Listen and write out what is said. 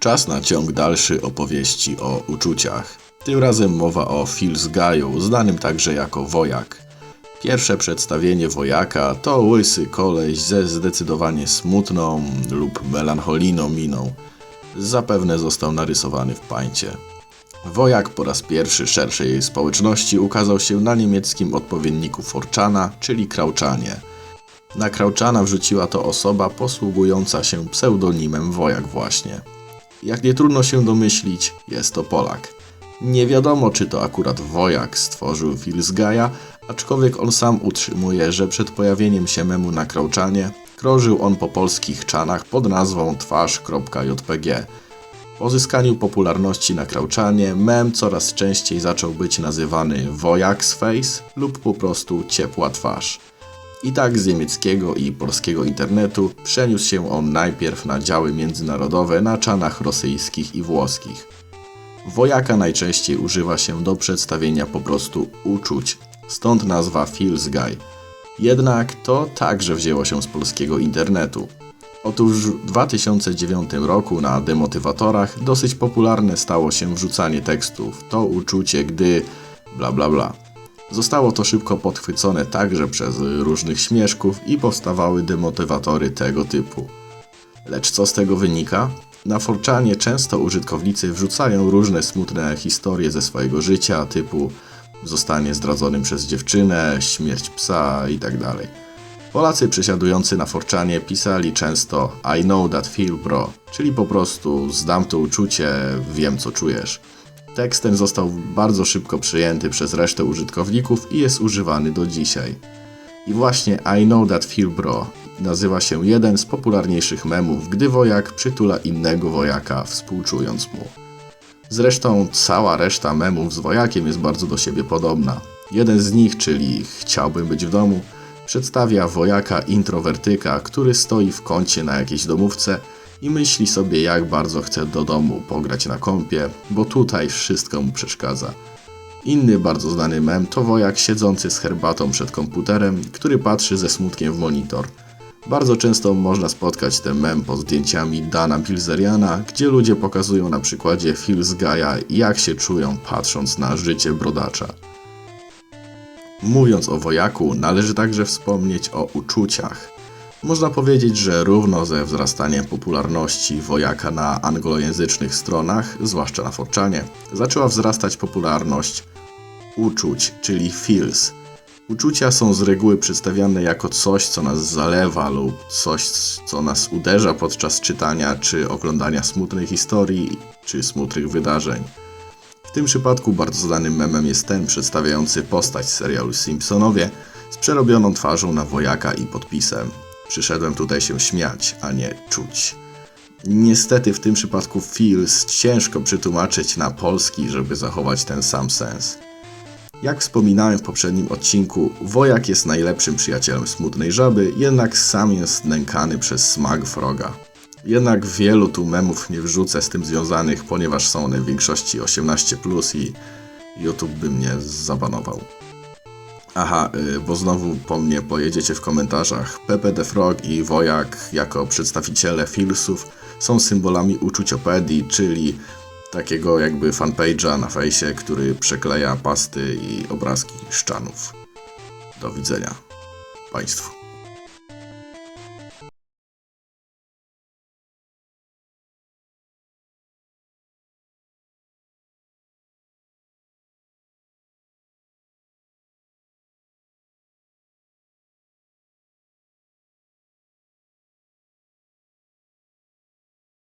Czas na ciąg dalszy opowieści o uczuciach. Tym razem mowa o Phil's Gaju, znanym także jako Wojak. Pierwsze przedstawienie Wojaka to łysy koleś ze zdecydowanie smutną lub melancholijną miną. Zapewne został narysowany w pańcie. Wojak po raz pierwszy szerszej jej społeczności ukazał się na niemieckim odpowiedniku Forczana, czyli Krauczanie. Na Krauczana wrzuciła to osoba posługująca się pseudonimem Wojak właśnie. Jak nie trudno się domyślić, jest to Polak. Nie wiadomo, czy to akurat Wojak stworzył Filsgaja, aczkolwiek on sam utrzymuje, że przed pojawieniem się memu na Krauczanie krążył on po polskich czanach pod nazwą twarz.jpg. Po uzyskaniu popularności na Krauczanie, mem coraz częściej zaczął być nazywany Wojak's Face lub po prostu Ciepła Twarz. I tak z niemieckiego i polskiego internetu przeniósł się on najpierw na działy międzynarodowe na czanach rosyjskich i włoskich. Wojaka najczęściej używa się do przedstawienia po prostu uczuć, stąd nazwa Feels Guy. Jednak to także wzięło się z polskiego internetu. Otóż w 2009 roku na demotywatorach dosyć popularne stało się wrzucanie tekstów. To uczucie, gdy bla bla bla. Zostało to szybko podchwycone także przez różnych śmieszków i powstawały demotywatory tego typu. Lecz co z tego wynika? Na Forczanie często użytkownicy wrzucają różne smutne historie ze swojego życia, typu zostanie zdradzonym przez dziewczynę, śmierć psa itd. Polacy przesiadujący na Forczanie pisali często I know that feel bro, czyli po prostu zdam to uczucie, wiem co czujesz. Tekst ten został bardzo szybko przyjęty przez resztę użytkowników i jest używany do dzisiaj. I właśnie I know that feel bro nazywa się jeden z popularniejszych memów, gdy wojak przytula innego wojaka, współczując mu. Zresztą cała reszta memów z wojakiem jest bardzo do siebie podobna. Jeden z nich, czyli Chciałbym być w domu, przedstawia wojaka introwertyka, który stoi w kącie na jakiejś domówce i myśli sobie jak bardzo chce do domu pograć na kąpie, bo tutaj wszystko mu przeszkadza. Inny bardzo znany mem to wojak siedzący z herbatą przed komputerem, który patrzy ze smutkiem w monitor. Bardzo często można spotkać ten mem pod zdjęciami Dana Bilzeriana, gdzie ludzie pokazują na przykładzie Phil z Gaia jak się czują patrząc na życie brodacza. Mówiąc o wojaku, należy także wspomnieć o uczuciach. Można powiedzieć, że równo ze wzrastaniem popularności wojaka na anglojęzycznych stronach, zwłaszcza na Forczanie, zaczęła wzrastać popularność uczuć, czyli feels. Uczucia są z reguły przedstawiane jako coś, co nas zalewa lub coś, co nas uderza podczas czytania czy oglądania smutnej historii czy smutnych wydarzeń. W tym przypadku bardzo znanym memem jest ten przedstawiający postać serialu Simpsonowie z przerobioną twarzą na wojaka i podpisem. Przyszedłem tutaj się śmiać, a nie czuć. Niestety w tym przypadku feels ciężko przetłumaczyć na polski, żeby zachować ten sam sens. Jak wspominałem w poprzednim odcinku, wojak jest najlepszym przyjacielem smutnej żaby, jednak sam jest nękany przez smag froga. Jednak wielu tu memów nie wrzucę z tym związanych, ponieważ są one w większości 18+, i YouTube by mnie zabanował. Aha, y, bo znowu po mnie pojedziecie w komentarzach. Pepe the Frog i Wojak jako przedstawiciele Filsów są symbolami uczuciopedii, czyli takiego jakby fanpage'a na fejsie, który przekleja pasty i obrazki szczanów. Do widzenia Państwu.